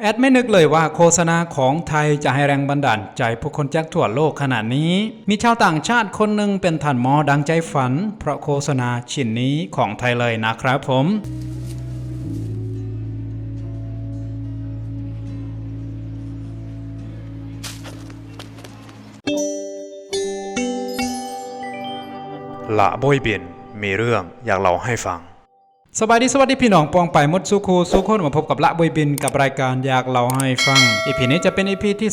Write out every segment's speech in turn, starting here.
แอดไม่นึกเลยว่าโฆษณาของไทยจะให้แรงบันดาลใจผู้คนจากทั่วโลกขนาดนี้ มีชาวต่างชาติคนหนึ่งเป็นท่านหมอดังใจฝัน เพราะโฆษณาชิ้นนี้ของไทยเลยนะครับผมละบอยเบียนมีเรื่องอยากเล่าให้ฟัง สบายดีสวัสดีพี่น้องปองไปมดสุคูสุคนมาพบกับละบอยบินกับรายการอยากเล่าให้ฟังอีพีนี้จะเป็นอีพีที่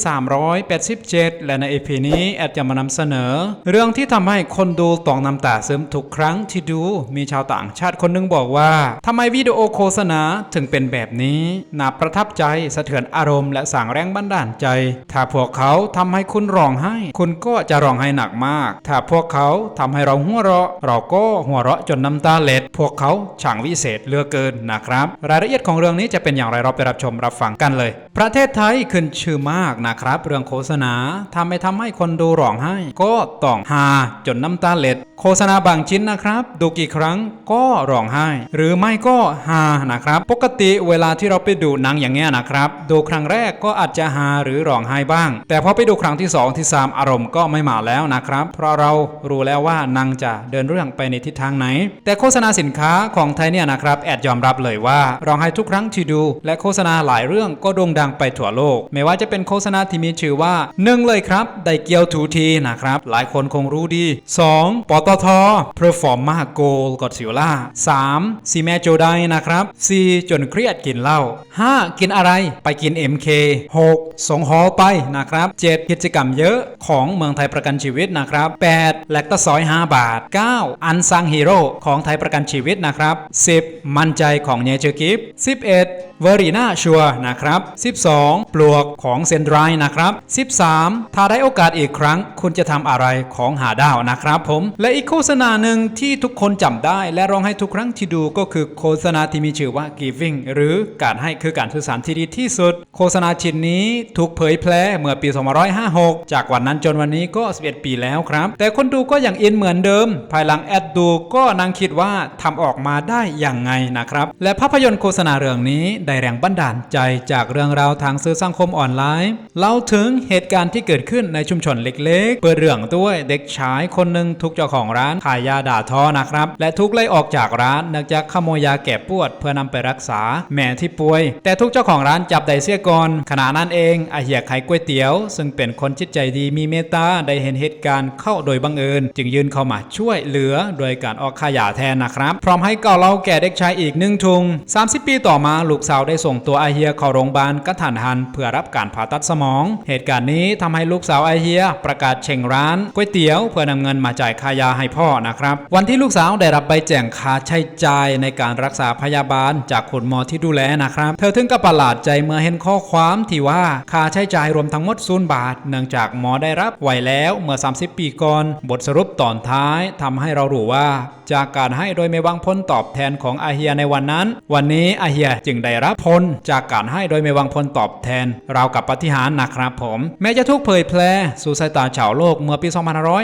387 และในอีพีนี้แอดจะมานำเสนอ เรื่องที่ทำให้คนดูต้องน้ำตาซึมทุกครั้งที่ดู มีชาวต่างชาติคนหนึงบอกว่าทำไมวิดีโอโฆษณาถึงเป็นแบบนี้น่าประทับใจสะเทือนอารมณ์และสั่งแรงบันดาลใจ ถ้าพวกเขาทำให้คุณร้องไห้ คุณก็จะร้องไห้หนักมาก ถ้าพวกเขาทำให้เราหัวเราะ เราก็หัวเราะจนน้ำตาเล็ด พวกเขาช่างวิเศษเหลือกเกินนะครับ รายละเอียดของเรื่องนี้จะเป็นอย่างไรเราไปรับชมรับฟังกันเลย ประเทศไทยขึ้นชื่อมากนะครับ เรื่องโฆษณาทำให้ทำให้คนดูร้องไห้ ก็ต้องฮาจนน้ำตาเล็ด โฆษณาบางชิ้นนะครับ ดูกี่ครั้งก็ร้องไห้ หรือไม่ก็ฮานะครับ ปกติเวลาที่เราไปดูหนังอย่างเงี้ยนะครับ ดูครั้งแรกก็อาจจะฮาหรือร้องไห้บ้าง แต่พอไปดูครั้งที่ 2 ที่ 3 อารมณ์ก็ไม่มาแล้วนะครับ เพราะเรารู้แล้วว่าหนางจะเดินเรื่องไปในทิศทางไหน แต่โฆษณาสินค้าของไทยเนี่ยนะครับแอดยอมรับเลยว่าร้องไห้ทุกครั้งที่ดู และโฆษณาหลายเรื่องก็โด่งดังไปทั่วโลก ไม่ว่าจะเป็นโฆษณาที่มีชื่อว่าหนึ่งเลยครับไดเกียวทูทีนะครับหลายคนคงรู้ดี 2. ปตท Performa Gold กอดซิลล่า 3. ซีแมโจไดนะครับ 4. จนเครียดกินเหล้า 5. กินอะไรไปกิน MK 6. ส่งหอไปนะครับ 7. กิจกรรมเยอะของเมืองไทยประกันชีวิตนะครับ 8. แลกตะซอย 5 บาท 9. อันซังฮีโร่ของไทยประกันชีวิตนะครับ 10. มั่นใจของเนเจอร์กิฟ11เอ็ดเวอรีนาชัวนะครับ 12 ปลวกของเซนไดรนะครับ 13 ถ้าได้โอกาสอีกครั้ง คุณจะทำอะไรของหาดาวนะครับผม และอีกโฆษณาหนึ่งที่ทุกคนจำได้ และร้องให้ทุกครั้งที่ดูก็คือโฆษณาที่มีชื่อว่า giving หรือการให้คือการสื่อสารที่ดีที่สุด โฆษณาชิ้นนี้ถูกเผยแพร่เมื่อปี 2556 จากวันนั้นจนวันนี้ก็ 11 ปีแล้วครับ แต่คนดูก็ยังอินเหมือนเดิม ภายหลังแอดดูก็นั่งคิดว่าทำออกมาได้อย่างไงนะครับ และภาพยนตร์โฆษณาเรื่องนี้ได้แรงบันดาลใจจากเรื่องราวทางสื่อสังคมออนไลน์เล่าถึงเหตุการณ์ที่เกิดขึ้นในชุมชนเล็ก ๆ เปิดเรื่องด้วยเด็กชายคนหนึ่งถูกเจ้าของร้านขายยาด่าทอนะครับ และถูกไล่ออกจากร้านเนื่องจากขโมยยาแก้ปวด เพื่อนำไปรักษาแม่ที่ป่วย แต่ทุกเจ้าของร้านจับได้เสียก่อนขณะนั้นเองอาเหียขายก๋วยเตี๋ยว ซึ่งเป็นคนจิตใจดีมีเมตตาได้เห็นเหตุการณ์เข้าโดยบังเอิญ จึงยืนเข้ามาช่วยเหลือโดยการออกค่ายาแทนนะครับ พร้อมให้เก่าเล่าแก่เด็กชายอีกหนึ่งทุง 30 ปีต่อมาลูกสาวได้ส่งตัวไอเฮียเข้าโรงพยาบาลกระทันหันเพื่อรับการผ่าตัดสมอง เหตุการณ์นี้ทำให้ลูกสาวไอเฮียประกาศเช่งร้านก๋วยเตี๋ยว เพื่อนำเงินมาจ่ายค่ายาให้พ่อนะครับ วันที่ลูกสาวได้รับใบแจ้งค่าใช้จ่ายในการรักษาพยาบาลจากคุณหมอที่ดูแลนะครับ เธอถึงกับประหลาดใจเมื่อเห็นข้อความที่ว่าค่าใช้จ่ายรวมทั้งหมดศูนย์บาท เนื่องจากหมอได้รับไว้แล้วเมื่อ 30 ปีก่อน บทสรุปตอนท้ายทำให้เรารู้ว่า จากการให้โดยไม่หวังผลตอบแทนของอาเฮียในวันนั้น วันนี้อาเฮียจึงได้รับผลจากการให้โดยไม่วังผลตอบแทน ราวกับปฏิหารนะครับผม แม้จะถูกเผยแพร่สู่สายตาชาวโลกเมื่อปี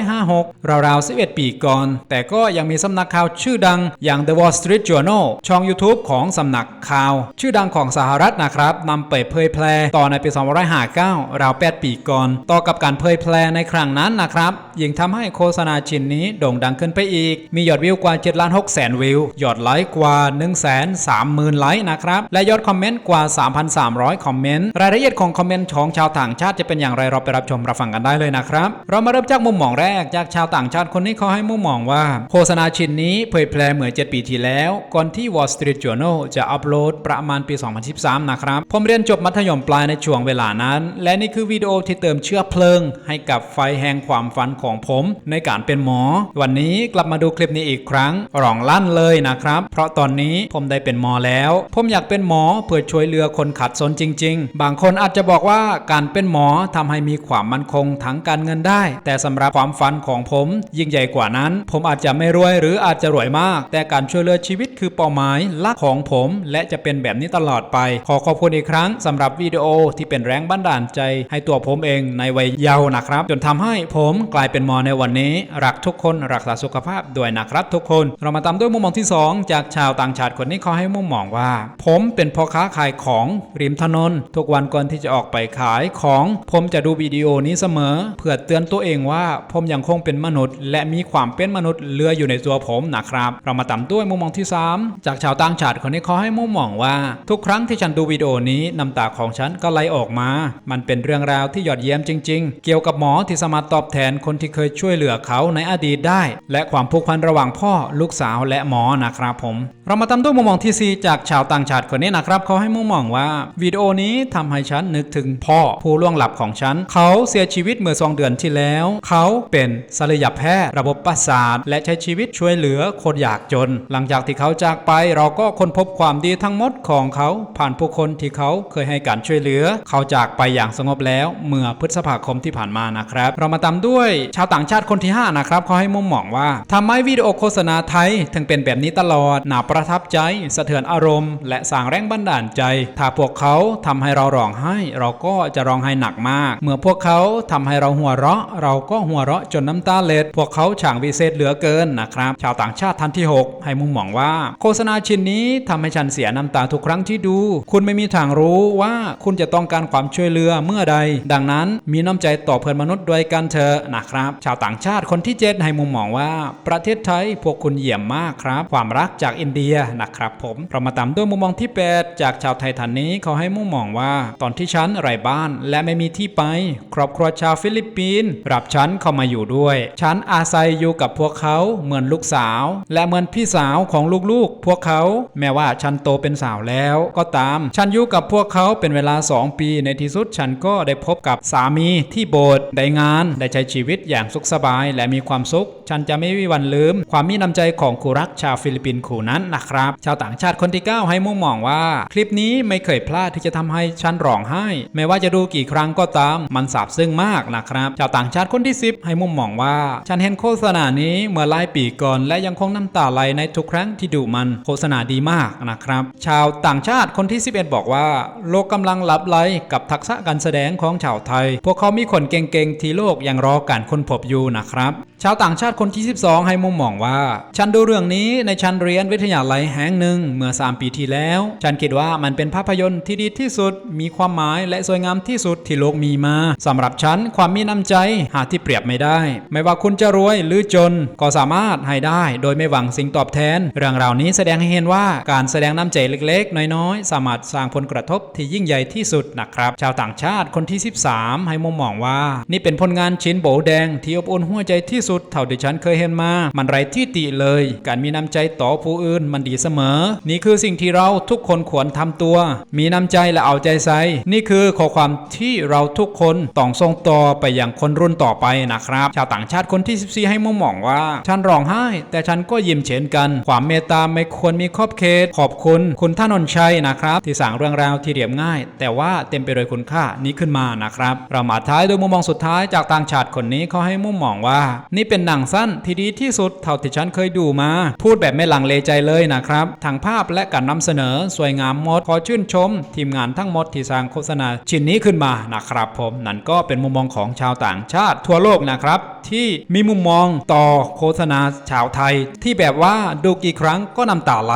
2556 ราวๆ 11 ปีก่อน แต่ก็ยังมีสำนักข่าวชื่อดังอย่าง The Wall Street Journal ช่อง YouTube ของสำนักข่าว ชื่อดังของสหรัฐนะครับนำไปเผยแพร่ต่อในปี 2559 ราว 8 ปีก่อน ต่อกับการเผยแพร่ในครั้งนั้นนะครับยิ่งทำให้โฆษณาชิ้นนี้โด่งดังขึ้นไปอีก มียอดวิวกว่า7ล้าน6แสนวิว ยอดไลค์กว่า 1 3 0 0 0 0 ไลค์นะครับ และยอดคอมเมนต์กว่า 3,300 คอมเมนต์ รายละเอียดของคอมเมนต์ของชาวต่างชาติจะเป็นอย่างไรเราไปรับชมรับฟังกันได้เลยนะครับ เรามาเริ่มจากมุมมองแรกจากชาวต่างชาติคนนี้เขาให้มุมมองว่าโฆษณาชิ้นนี้เผยแพร่เมื่อ 7 ปีที่แล้ว ก่อนที่ Wall Street Journal จะอัปโหลดประมาณปี 2013 นะครับ ผมเรียนจบมัธยมปลายในช่วงเวลานั้น และนี่คือวิดีโอที่เติมเชื้อเพลิง ให้กับไฟแห่งความฝันของผมในการเป็นหมอ วันนี้กลับมาดูคลิปนี้อีกครั้งร้องลั่นเลยนะครับเพราะตอนนี้ผมได้เป็นหมอแล้ว ผมอยากเป็นหมอเพื่อช่วยเหลือคนขัดสนจริง ๆ บางคนอาจจะบอกว่าการเป็นหมอทำให้มีความมั่นคงทั้งการเงินได้ แต่สำหรับความฝันของผมยิ่งใหญ่กว่านั้น ผมอาจจะไม่รวยหรืออาจจะรวยมาก แต่การช่วยเหลือชีวิตคือเป้าหมายหลักของผม และจะเป็นแบบนี้ตลอดไป ขอขอบคุณอีกครั้งสำหรับวิดีโอที่เป็นแรงบันดาลใจ ให้ตัวผมเองในวัยเยาว์นะครับ จนทำให้ผมกลายเป็นหมอในวันนี้ รักทุกคนรักษาสุขภาพด้วยนะครับทุกคน เรามาตามด้วยมุมมองที่ 2 จากากชาวต่างชาติคนนี้เขาให้มุมมองว่า ผมเป็นพ่อค้าขายของริมถนนทุกวันก่อนที่จะออกไปขายของ ผมจะดูวิดีโอนี้เสมอ เพื่อเตือนตัวเองว่าผมยังคงเป็นมนุษย์ และมีความเป็นมนุษย์เหลืออยู่ในตัวผมนะครับ เรามาตามด้วยมุมมองที่ 3 จากชาวต่างชาติคนนี้เขาให้มุมมองว่า ทุกครั้งที่ฉันดูวิดีโอนี้น้ำตาของฉันก็ไหลออกมา มันเป็นเรื่องราวที่ยอดเยี่ยมจริง ๆ เกี่ยวกับหมอที่สามารถตอบแทนคนที่เคยช่วยเหลือเขาในอดีตได้ และความผูกพันระหว่างพ่อลูกสาวและหมอนะครับผม เรามาตามด้วยมุมมองที่ 4 จากชาวต่างชาติคนนี้นะครับเขาให้มุมมองว่าวิดีโอนี้ทำให้ฉันนึกถึงพ่อผู้ล่วงลับของฉัน เขาเสียชีวิตเมื่อสองเดือนที่แล้ว เขาเป็นศัลยแพทย์ระบบประสาทและใช้ชีวิตช่วยเหลือคนยากจน หลังจากที่เขาจากไปเราก็ค้นพบความดีทั้งหมดของเขา ผ่านผู้คนที่เขาเคยให้การช่วยเหลือ เขาจากไปอย่างสงบแล้ว เมื่อพฤษภาคมที่ผ่านมานะครับ เรามาตามด้วยชาวต่างชาติคนที่ 5 นะครับเขาให้มุมมองว่าทำไมวิดีโอโฆษณาไทยถึงเป็นแบบนี้ตลอดน่าประทับใจ สะเทือนอารมณ์ และสร้างแรงบันดาลใจ ถ้าพวกเขาทำให้เราร้องไห้ เราก็จะร้องไห้หนักมาก เมื่อพวกเขาทำให้เราหัวเราะ เราก็หัวเราะจนน้ำตาเล็ด พวกเขาฉ่างวิเศษเหลือเกินนะครับ ชาวต่างชาติท่านที่ 6 ให้มุมมองว่า โฆษณาชิ้นนี้ทำให้ฉันเสียน้ำตาทุกครั้งที่ดู คุณไม่มีทางรู้ว่าคุณจะต้องการความช่วยเหลือเมื่อใด ดังนั้นมีน้ำใจต่อเพื่อนมนุษย์ด้วยกันเถอะนะครับ ชาวต่างชาติคนที่7ให้มุมมองว่า ประเทศไทยพวกคุณเยี่ยมมากครับ ความรักจากอินเดียนะครับผมเรามาตามด้วยมุมมองที่ 8 จากชาวไทยท่านนี้เขาให้มุมมองว่า ตอนที่ฉันไร้บ้านและไม่มีที่ไป ครอบครัวชาวฟิลิปปินส์รับฉันเข้ามาอยู่ด้วย ฉันอาศัยอยู่กับพวกเขาเหมือนลูกสาว และเหมือนพี่สาวของลูกๆ พวกเขาแม้ว่าฉันโตเป็นสาวแล้ว ก็ตาม ฉันอยู่กับพวกเขาเป็นเวลา 2 ปีในที่สุดฉันก็ได้พบกับสามีที่โบสถ์ได้งานได้ใช้ชีวิตอย่างสุขสบายและมีความสุข ฉันจะไม่มีวันลืม ความมีน้ำใจของคู่รักชาวฟิลิปปินส์คู่นั้นนะครับ ชาวต่างชาติคนที่ 9 ให้มุมมองว่า คลิปนี้ไม่เคยพลาดที่จะทำให้ฉันร้องไห้ ไม่ว่าจะดูกี่ครั้งก็ตาม มันซาบซึ้งมากนะครับ ชาวต่างชาติคนที่ 10 ให้มุมมองว่า ฉันเห็นโฆษณานี้เมื่อหลายปีก่อน และยังคงน้ำตาไหลในทุกครั้งที่ดูมันโฆษณาดีมากนะครับ ชาวต่างชาติคนที่ 11 บอกว่า โลกกำลังหลับไหลกับทักษะการแสดงของชาวไทย พวกเขามีคนเก่งๆที่โลกยังรอการค้นพบอยู่นะครับ ชาวต่างชาติคนที่ 12 ให้มุมมองว่า ฉันดูเรื่องนี้ในชั้นเรียนวิทยาลัยแห่งหนึ่งเมื่อ 3 ปีที่แล้ว ฉันคิดว่ามันเป็นภาพยนตร์ที่ดีที่สุด มีความหมายและสวยงามที่สุดที่โลกมีมาสำหรับฉันความมีน้ำใจหาที่เปรียบไม่ได้ ไม่ว่าคุณจะรวยหรือจน ก็สามารถให้ได้ โดยไม่หวังสิ่งตอบแทน เรื่องราวนี้แสดงให้เห็นว่าการแสดงน้ำใจเล็กๆ น้อยๆ สามารถสร้างผลกระทบที่ยิ่งใหญ่ที่สุดนะครับ ชาวต่างชาติคนที่ 13 ให้มุมมองว่า นี่เป็นผลงานชิ้นโบแดงที่อบอุ่นหัวใจที่สุดเท่าที่ฉันเคยเห็นมา มันไร้ที่ติเลย การมีน้ำใจต่อผู้อื่นมันดีเสมอ นี่คือสิ่งที่เราทุกคนควรทำตัว มีน้ำใจและเอาใจใส่นี่คือข้อความที่เราทุกคนต้องส่งต่อไปอยังคนรุ่นต่อไปนะครับ ชาวต่างชาติคนที่ 14 ให้มุมมองว่า ฉันร้องไห้ แต่ฉันก็ยิ้มเช่นกัน ความเมตตาไม่ควรมีขอบเขตขอบคุณ คุณท่านนนชัยนะครับ ที่สร้างเรื่องราวที่เรียบง่าย แต่ว่าเต็มไปด้วยคุณค่านี้ขึ้นมานะครับ เรามาท้ายด้วยมุมมองสุดท้ายจากต่างชาติคนนี้เขาให้มุมมองว่านี่ี่เป็นหนังสั้นที่ดีที่สุดเท่าที่ฉันเคยดูมา พูดแบบไม่หลังเลใจเลยนะครับทางภาพและการนำเสนอสวยงามหมด ขอชื่นชม ทีมงานทั้งหมดที่สร้างโฆษณาชิ้นนี้ขึ้นมานะครับผมนั่นก็เป็นมุมมองของชาวต่างชาติ ทั่วโลกนะครับ ที่มีมุมมองต่อโฆษณาชาวไทย ที่แบบว่าดูกี่ครั้งก็น้ำตาไหล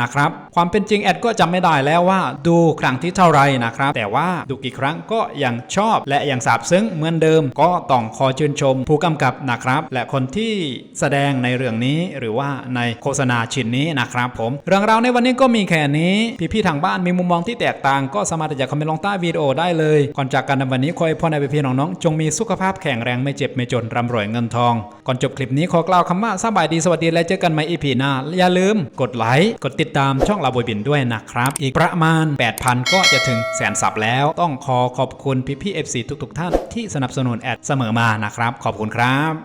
นะครับ ความเป็นจริงแอดก็จำไม่ได้แล้วว่า ดูครั้งที่เท่าไรนะครับ แต่ว่าดูกี่ครั้งก็ยังชอบ และยังซาบซึ้งเหมือนเดิม ก็ต้องขอชื่นชม ผู้กำกับนะครับ และคนที่แสดงในเรื่องนี้หรือว่าในโฆษณาชิ้นนี้นะครับผม เรื่องราวในวันนี้ก็มีแค่นี้ พี่ๆทางบ้านมีมุมมองที่แตกต่าง ก็สามารถที่จะคอมเมนต์ลงใต้วิดีโอได้เลยก่อนจากกันในวันนี้ขอให้พ่อในพี่ๆน้องๆจงมีสุขภาพแข็งแรงไม่เจ็บไม่จนร่ำรวยเงินทอง ก่อนจบคลิปนี้ขอกล่าวคำว่าสบายดีสวัสดีและเจอกันใหม่อีพีหน้าอย่าลืม กดไลค์กดติดตามช่องลาบอยบินด้วยนะครับ อีกประมาณ 8,000 ก็จะถึงแสนสับแล้ว ต้องขอขอบคุณพี่ๆ FC ทุกๆ ท่านที่สนับสนุนแอดเสมอมานะครับ ขอบคุณครับ